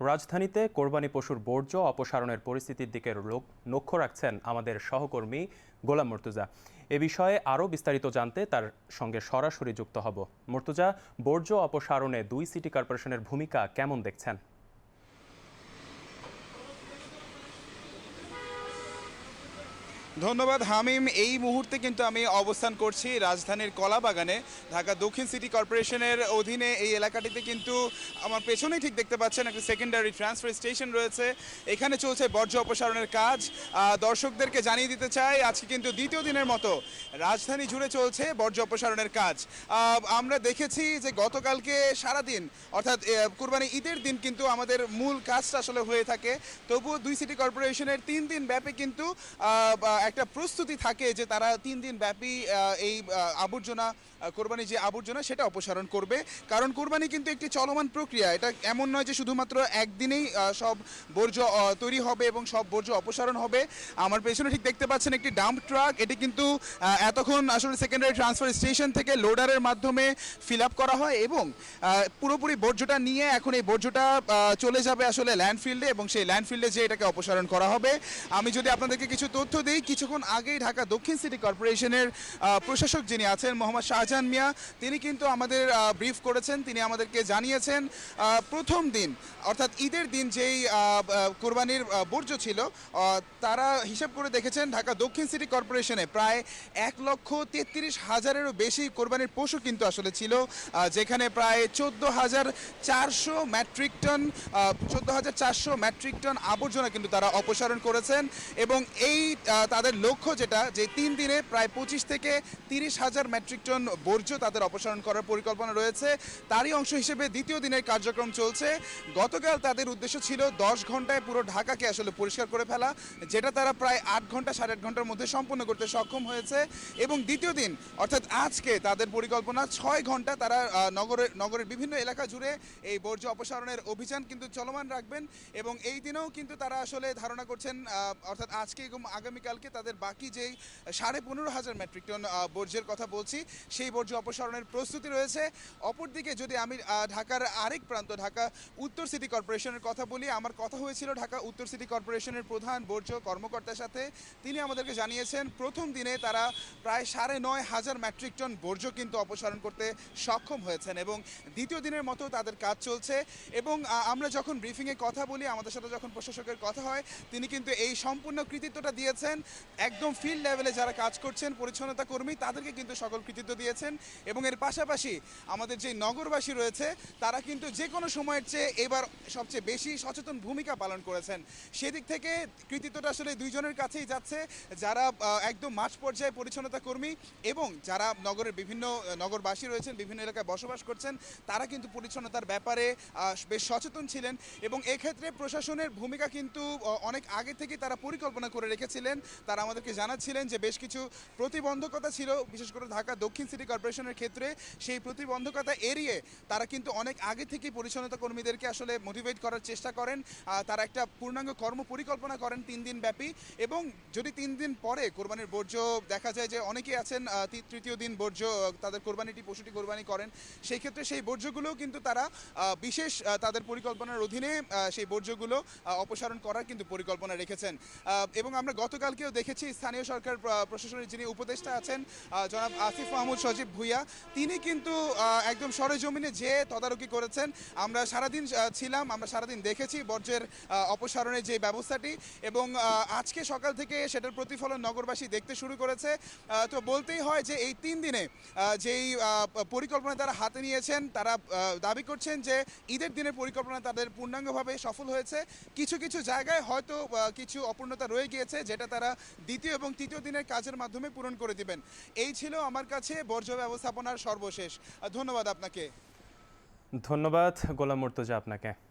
রাজধানীতে কোরবানি পশুর বর্জ্য অপসারণের পরিস্থিতির দিকে লোক- লক্ষ্য রাখছেন আমাদের সহকর্মী গোলাম মর্তুজা। এ বিষয়ে আরও বিস্তারিত জানতে তার সঙ্গে সরাসরি যুক্ত হব। মর্তুজা, বর্জ্য অপসারণে দুই সিটি কর্পোরেশনের ভূমিকা কেমন দেখছেন? ধন্যবাদ, হামিম। এই মুহূর্তে কিন্তু আমি অবস্থান করছি রাজধানীর কলাবাগানে, ঢাকা দক্ষিণ সিটি কর্পোরেশনের অধীনে। এই এলাকাটিতে কিন্তু আমার পেছনেই ঠিক দেখতে পাচ্ছেন একটা সেকেন্ডারি ট্রান্সফার স্টেশন রয়েছে। এখানে চলছে বর্জ্য অপসারণের কাজ। দর্শকদেরকে জানিয়ে দিতে চাই, আজকে কিন্তু দ্বিতীয় দিনের মতো রাজধানী জুড়ে চলছে বর্জ্য অপসারণের কাজ। আমরা দেখেছি যে গতকালকে সারাদিন, অর্থাৎ কুরবানি ঈদের দিন কিন্তু আমাদের মূল কাজটা আসলে হয়ে থাকে। তবুও দুই সিটি কর্পোরেশনের তিন দিন ব্যাপী কিন্তু একটা প্রস্তুতি থাকে যে তারা তিন দিন ব্যাপী এই আবর্জনা কোরবানি যে আবর্জনা সেটা অপসারণ করবে। কারণ কোরবানি কিন্তু একটি চলমান প্রক্রিয়া। এটা এমন নয় যে শুধুমাত্র একদিনেই সব বর্জ্য তৈরি হবে এবং সব বর্জ্য অপসারণ হবে। আমার পেছনে ঠিক দেখতে পাচ্ছেন একটি ডাম্প ট্রাক এটি কিন্তু এতক্ষণ আসলে সেকেন্ডারি ট্রান্সফার স্টেশন থেকে লোডারের মাধ্যমে ফিল আপ করা হয় এবং পুরোপুরি বর্জ্যটা নিয়ে এখন এই বর্জ্যটা চলে যাবে আসলে ল্যান্ডফিল্ডে এবং সেই ল্যান্ডফিল্ডে যে এটাকে অপসারণ করা হবে। আমি যদি আপনাদেরকে কিছু তথ্য দিই কিছুক্ষণ আগেই ঢাকা দক্ষিণ সিটি কর্পোরেশনের প্রশাসক যিনি আছেন মোহাম্মদ শাহজাহান মিয়া তিনি কিন্তু আমাদের ব্রিফ করেছেন তিনি আমাদেরকে জানিয়েছেন প্রথম দিন অর্থাৎ ঈদের দিন যেই কোরবানির বর্জ্য ছিল তারা হিসাব করে দেখেছেন ঢাকা দক্ষিণ সিটি কর্পোরেশনে প্রায় এক লক্ষ তেত্রিশ হাজারেরও বেশি কোরবানির পশু কিন্তু আসলে ছিল যেখানে প্রায় চোদ্দ হাজার চারশো মেট্রিক টন চোদ্দ হাজার চারশো মেট্রিক টন আবর্জনা কিন্তু তারা অপসারণ করেছেন এবং এই আহ, তাদের লক্ষ্য যেটা, যে তিন দিনে প্রায় পঁচিশ থেকে তিরিশ হাজার মেট্রিক টন বর্জ্য তাদের অপসারণ করার পরিকল্পনা রয়েছে। তারই অংশ হিসেবে দ্বিতীয় দিনের কার্যক্রম চলছে। গতকাল তাদের উদ্দেশ্য ছিল দশ ঘন্টায় পুরো ঢাকাকে আসলে পরিষ্কার করে ফেলা, যেটা তারা প্রায় আট ঘণ্টা, সাড়ে আট ঘণ্টার মধ্যে সম্পন্ন করতে সক্ষম হয়েছে। এবং দ্বিতীয় দিন, অর্থাৎ আজকে তাদের পরিকল্পনা, ছয় ঘণ্টা তারা নগরের নগরের বিভিন্ন এলাকা জুড়ে এই বর্জ্য অপসারণের অভিযান কিন্তু চলমান রাখবেন। এবং এই দিনেও কিন্তু তারা আসলে ধারণা করছেন অর্থাৎ আজকে এবং আগামীকালকে তাদের বাকি যেই সাড়ে পনেরো হাজার মেট্রিক টন বর্জ্যের কথা বলছি, সেই বর্জ্য অপসারণের প্রস্তুতি রয়েছে। অপরদিকে যদি আমি ঢাকার আরেক প্রান্ত, ঢাকা উত্তর সিটি কর্পোরেশনের কথা বলি, আমার কথা হয়েছিল ঢাকা উত্তর সিটি কর্পোরেশনের প্রধান বর্জ্য কর্মকর্তার সাথে। তিনি আমাদেরকে জানিয়েছেন, প্রথম দিনে তারা প্রায় সাড়ে নয় হাজার মেট্রিক টন বর্জ্য কিন্তু অপসারণ করতে সক্ষম হয়েছেন এবং দ্বিতীয় দিনের মতো তাদের কাজ চলছে এবং আমরা যখন ব্রিফিংয়ে কথা বলি, আমাদের সাথে যখন প্রশাসকের কথা হয়, তিনি কিন্তু এই সম্পূর্ণ কৃতিত্বটা দিয়েছেন। একদম ফিল্ড লেভেলে যারা কাজ করছেন, পরিচ্ছন্নতা কর্মী, তাদেরকে কিন্তু সকল কৃতিত্ব দিয়েছেন এবং এর পাশাপাশি আমাদের যে নগরবাসী রয়েছে, তারা কিন্তু যে কোনো সময়ের চেয়ে এবার সবচেয়ে বেশি সচেতন ভূমিকা পালন করেছেন। সেদিক থেকে কৃতিত্বটা আসলে দুইজনের কাছেই যাচ্ছে। যারা একদম মাঠ পর্যায়ে পরিচ্ছন্নতা কর্মী এবং যারা নগরের বিভিন্ন নগরবাসী রয়েছেন, বিভিন্ন এলাকায় বসবাস করছেন, তারা কিন্তু পরিচ্ছন্নতার ব্যাপারে বেশ সচেতন ছিলেন এবং এক্ষেত্রে প্রশাসনের ভূমিকা কিন্তু অনেক আগে থেকে তারা পরিকল্পনা করে রেখেছিলেন। তারা আমাদেরকে জানাচ্ছিলেন যে বেশ কিছু প্রতিবন্ধকতা ছিল, বিশেষ করে ঢাকা দক্ষিণ সিটি কর্পোরেশনের ক্ষেত্রে সেই প্রতিবন্ধকতা এড়িয়ে তারা কিন্তু অনেক আগে থেকেই পরিচ্ছন্নতা কর্মীদেরকে আসলে মোটিভেট করার চেষ্টা করেন। তারা একটা পূর্ণাঙ্গ কর্ম পরিকল্পনা করেন তিন দিন ব্যাপী এবং যদি তিন দিন পরে কোরবানির বর্জ্য দেখা যায় যে অনেকেই আছেন তৃতীয় দিন বর্জ্য তাদের কোরবানিটি, পশুটি কোরবানি করেন, সেই ক্ষেত্রে সেই বর্জ্যগুলোও কিন্তু তারা বিশেষ তাদের পরিকল্পনার অধীনে সেই বর্জ্যগুলো অপসারণ করার কিন্তু পরিকল্পনা রেখেছেন। এবং আমরা গতকালকেও দেখেছি স্থানীয় সরকার প্রশাসনের যিনি উপদেষ্টা আছেন জনাব আসিফ মাহমুদ সজীব ভুইয়া, তিনি কিন্তু একদম সরেজমিনে যে তদারকি করেছেন, আমরা সারাদিন ছিলাম, আমরা সারাদিন দেখেছি বর্জ্যের অপসারণের যে ব্যবস্থাটি এবং আজকে সকাল থেকে সেটার প্রতিফলন নগরবাসী দেখতে শুরু করেছে। তো বলতেই হয় যে এই তিন দিনে যেই পরিকল্পনা তারা হাতে নিয়েছেন, তারা দাবি করছেন যে ঈদের দিনের পরিকল্পনা তাদের পূর্ণাঙ্গভাবে সফল হয়েছে। কিছু কিছু জায়গায় হয়তো কিছু অপূর্ণতা রয়ে গিয়েছে, যেটা তারা দ্বিতীয় এবং তৃতীয় দিনের কাজের মাধ্যমে পূরণ করে দিবেন। এই ছিল আমার কাছে বর্জ্য ব্যবস্থাপনার সর্বশেষ। ধন্যবাদ আপনাকে। ধন্যবাদ, গোলাম মর্তুজা আপনাকে।